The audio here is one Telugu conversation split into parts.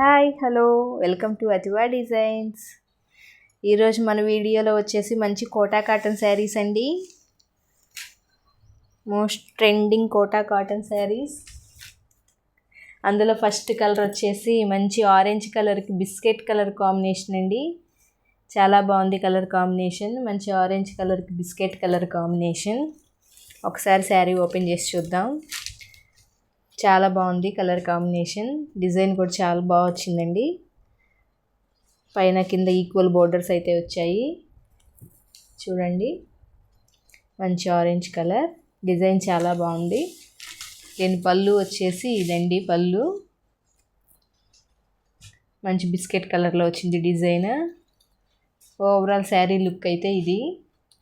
Hi hello. Welcome to Athiva designs. ఈరోజు మన వీడియోలో వచ్చేసి మంచి కోటా కాటన్ శారీస్ అండి. Most trending Kota cotton saris. అందులో ఫస్ట్ కలర్ వచ్చేసి మంచి ఆరెంజ్ కలర్కి బిస్కెట్ కలర్ కాంబినేషన్ అండి. చాలా బాగుంది కలర్ కాంబినేషన్. మంచి ఆరెంజ్ కలర్కి బిస్కెట్ కలర్ కాంబినేషన్. ఒకసారి శారీ ఓపెన్ చేసి చూద్దాం. చాలా బాగుంది కలర్ కాంబినేషన్. డిజైన్ కూడా చాలా బాగా వచ్చిందండి. పైన కింద ఈక్వల్ బోర్డర్స్ అయితే వచ్చాయి. చూడండి. మంచి ఆరెంజ్ కలర్. డిజైన్ చాలా బాగుంది. దీని పళ్ళు వచ్చేసి ఇదండి పళ్ళు. మంచి బిస్కెట్ కలర్లో వచ్చింది డిజైన్. ఓవరాల్ శారీ లుక్ అయితే ఇది.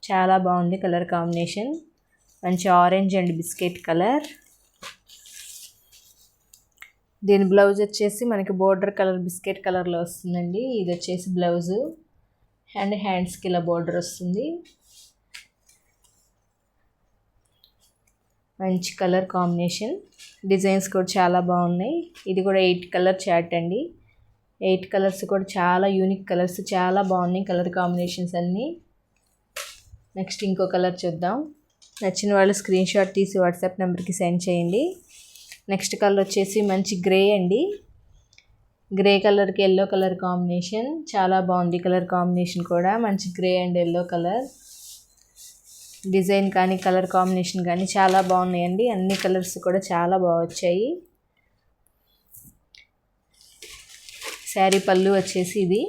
చాలా బాగుంది కలర్ కాంబినేషన్. మంచి ఆరెంజ్ అండ్ బిస్కెట్ కలర్. దీని బ్లౌజ్ వచ్చేసి మనకి బోర్డర్ కలర్ బిస్కెట్ కలర్లో వస్తుందండి. ఇది వచ్చేసి బ్లౌజు. అండ్ హ్యాండ్స్కి ఇలా బోర్డర్ వస్తుంది. మంచి కలర్ కాంబినేషన్. డిజైన్స్ కూడా చాలా బాగున్నాయి. ఇది కూడా ఎయిట్ కలర్ చాట్ అండి. ఎయిట్ కలర్స్ కూడా చాలా యూనిక్ కలర్స్ చాలా బాగున్నాయి కలర్ కాంబినేషన్స్ అన్నీ. నెక్స్ట్ ఇంకో కలర్ చూద్దాం. నచ్చిన వాళ్ళు స్క్రీన్ షాట్ తీసి వాట్సాప్ నెంబర్కి సెండ్ చేయండి. నెక్స్ట్ కలర్ వచ్చేసి మంచి గ్రే అండి. గ్రే కలర్కి ఎల్లో కలర్ కాంబినేషన్. చాలా బాగుంది కలర్ కాంబినేషన్ కూడా. మంచి grey and yellow colour. Design కానీ కలర్ కాంబినేషన్ కానీ చాలా బాగున్నాయండి. అన్ని కలర్స్ కూడా చాలా బాగా వచ్చాయి. శారీ పళ్ళు వచ్చేసి ఇది.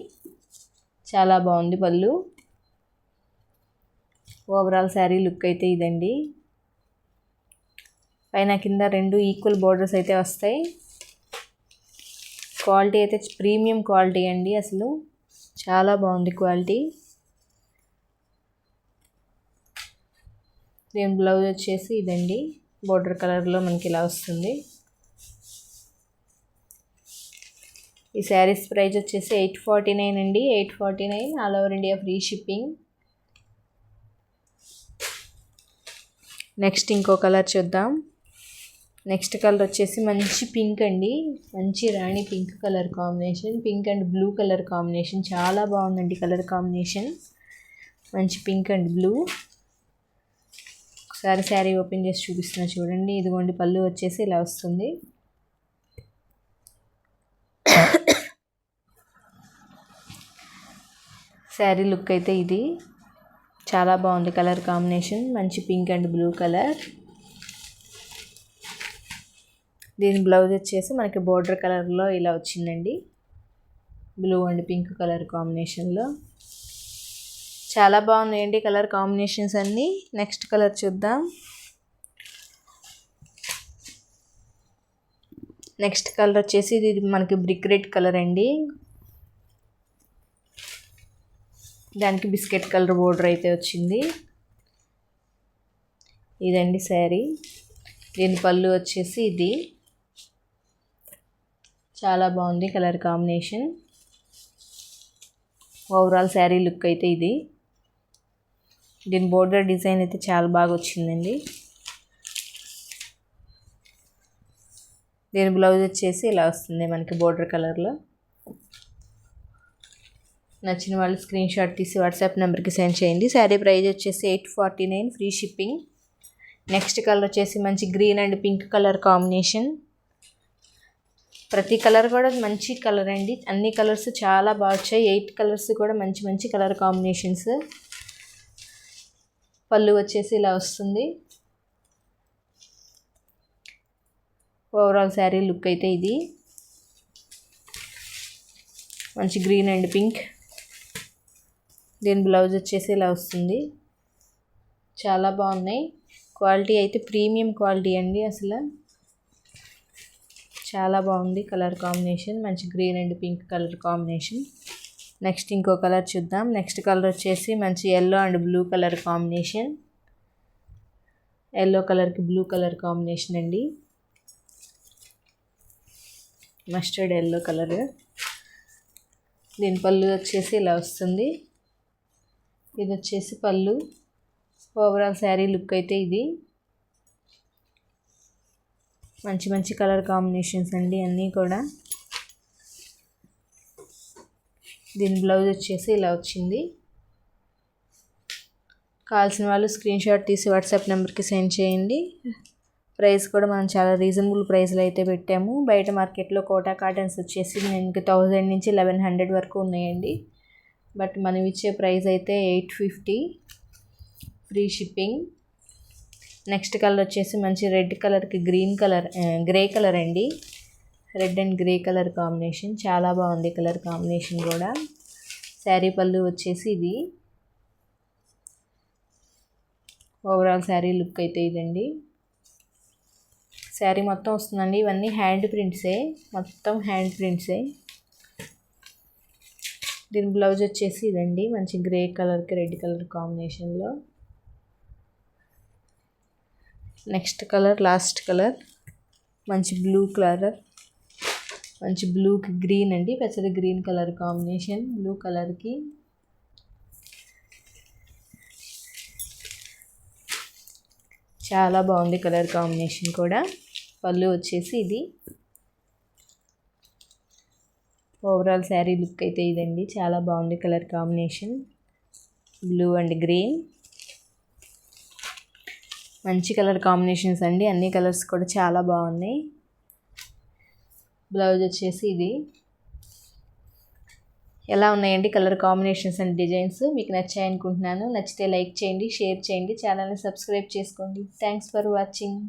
చాలా బాగుంది పళ్ళు. ఓవరాల్ శారీ లుక్ అయితే ఇదండి. పైన కింద రెండు ఈక్వల్ బోర్డర్స్ అయితే వస్తాయి. క్వాలిటీ అయితే ప్రీమియం క్వాలిటీ అండి అసలు. చాలా బాగుంది క్వాలిటీ దీని బ్లౌజ్ వచ్చేసి ఇదండి. బోర్డర్ కలర్లో మనకి ఇలా వస్తుంది. ఈ శారీస్ ప్రైస్ వచ్చేసి ఎయిట్ ఫార్టీ నైన్ అండి. Eight forty nine all over India free shipping next ఇంకో కలర్ చూద్దాం. నెక్స్ట్ కలర్ వచ్చేసి మంచి పింక్ అండి. మంచి rani pink colour combination. Pink and blue colour combination. చాలా బాగుందండి కలర్ కాంబినేషన్. మంచి పింక్ అండ్ బ్లూ. ఒకసారి శారీ ఓపెన్ చేసి చూపిస్తున్నా చూడండి. ఇదిగోండి పళ్ళు వచ్చేసి ఇలా వస్తుంది. శారీ లుక్ అయితే ఇది. చాలా బాగుంది కలర్ కాంబినేషన్. మంచి పింక్ అండ్ బ్లూ కలర్. దీని బ్లౌజ్ వచ్చేసి మనకి బోర్డర్ కలర్లో ఇలా వచ్చిందండి. బ్లూ అండ్ పింక్ కలర్ కాంబినేషన్లో చాలా బాగున్నాయండి కలర్ కాంబినేషన్స్ అన్నీ. నెక్స్ట్ కలర్ చూద్దాం. నెక్స్ట్ కలర్ వచ్చేసి ఇది మనకి బ్రిక్ రెడ్ కలర్ అండి. దానికి బిస్కెట్ కలర్ బోర్డర్ అయితే వచ్చింది. ఇదండి శారీ దీని పళ్ళు వచ్చేసి ఇది. చాలా బాగుంది colour combination. Overall sari look అయితే ఇది. దీని బోర్డర్ డిజైన్ అయితే చాలా బాగా వచ్చిందండి. దీని బ్లౌజ్ వచ్చేసి ఇలా వస్తుంది మనకి బోర్డర్ కలర్లో నచ్చిన వాళ్ళు స్క్రీన్ షాట్ తీసి వాట్సాప్ నెంబర్కి సెండ్ చేయండి. శారీ ప్రైస్ వచ్చేసి eight forty nine free shipping next colour వచ్చేసి మంచి green and pink colour combination ప్రతి కలర్ కూడా మంచి కలర్ అండి. అన్ని కలర్స్ చాలా బాగా వచ్చాయి. ఎయిట్ కలర్స్ కూడా మంచి మంచి కలర్ కాంబినేషన్స్. పళ్ళు వచ్చేసి ఇలా వస్తుంది. ఓవరాల్ శారీ లుక్ అయితే ఇది. మంచి గ్రీన్ అండ్ పింక్ దీని బ్లౌజ్ వచ్చేసి ఇలా వస్తుంది. చాలా బాగున్నాయి. క్వాలిటీ అయితే ప్రీమియం క్వాలిటీ అండి అసలు. చాలా బాగుంది కలర్ కాంబినేషన్. మంచి green and pink colour combination. Next ఇంకో కలర్ చూద్దాం. నెక్స్ట్ కలర్ వచ్చేసి మంచి yellow and blue colour combination. Yellow కలర్కి బ్లూ కలర్ కాంబినేషన్ అండి. Mustard yellow colour. దీని పళ్ళు వచ్చేసి ఇలా వస్తుంది. ఇది వచ్చేసి పళ్ళు. ఓవరాల్ శారీ లుక్ అయితే ఇది. మంచి మంచి కలర్ కాంబినేషన్స్ అండి అన్నీ కూడా. దీని బ్లౌజ్ వచ్చేసి ఇలా వచ్చింది. కావాల్సిన వాళ్ళు స్క్రీన్ షాట్ తీసి వాట్సాప్ నెంబర్కి సెండ్ చేయండి. ప్రైస్ కూడా మనం చాలా రీజనబుల్ ప్రైస్లో అయితే పెట్టాము. బయట మార్కెట్లో కోటా కాటన్స్ వచ్చేసి మనకి థౌజండ్ నుంచి లెవెన్ హండ్రెడ్ వరకు ఉన్నాయండి. బట్ మనం ఇచ్చే ప్రైస్ అయితే eight fifty. Free shipping. Next colour వచ్చేసి మంచి రెడ్ కలర్కి గ్రీన్ కలర్ గ్రే కలర్ అండి. Red and grey colour combination. చాలా బాగుంది కలర్ కాంబినేషన్ కూడా. శారీ పళ్ళు వచ్చేసి ఇది. ఓవరాల్ శారీ లుక్ అయితే ఇదండి. శారీ మొత్తం వస్తుందండి. ఇవన్నీ హ్యాండ్ ప్రింట్సే. మొత్తం హ్యాండ్ ప్రింట్సే. దీని బ్లౌజ్ వచ్చేసి ఇదండి. మంచి గ్రే కలర్కి రెడ్ కలర్ కాంబినేషన్లో. Next colour last colour. మంచి బ్లూ కలర్. మంచి బ్లూకి గ్రీన్ అండి. పెద్దది గ్రీన్ కలర్ కాంబినేషన్. బ్లూ కలర్కి చాలా బాగుంది కలర్ కాంబినేషన్ కూడా. పళ్ళు వచ్చేసి ఇది. ఓవరాల్ శారీ లుక్ అయితే ఇదండి. చాలా బాగుంది colour combination. Blue and green. మంచి కలర్ కాంబినేషన్స్ అండి. అన్ని కలర్స్ కూడా చాలా బాగున్నాయి. బ్లౌజ్ వచ్చేసి ఇది. ఎలా ఉన్నాయండి కలర్ కాంబినేషన్స్ అండ్ డిజైన్స్? మీకు నచ్చాయి అనుకుంటున్నాను. నచ్చితే లైక్ చేయండి షేర్ చేయండి ఛానల్ని సబ్స్క్రైబ్ చేసుకోండి. Thanks for watching.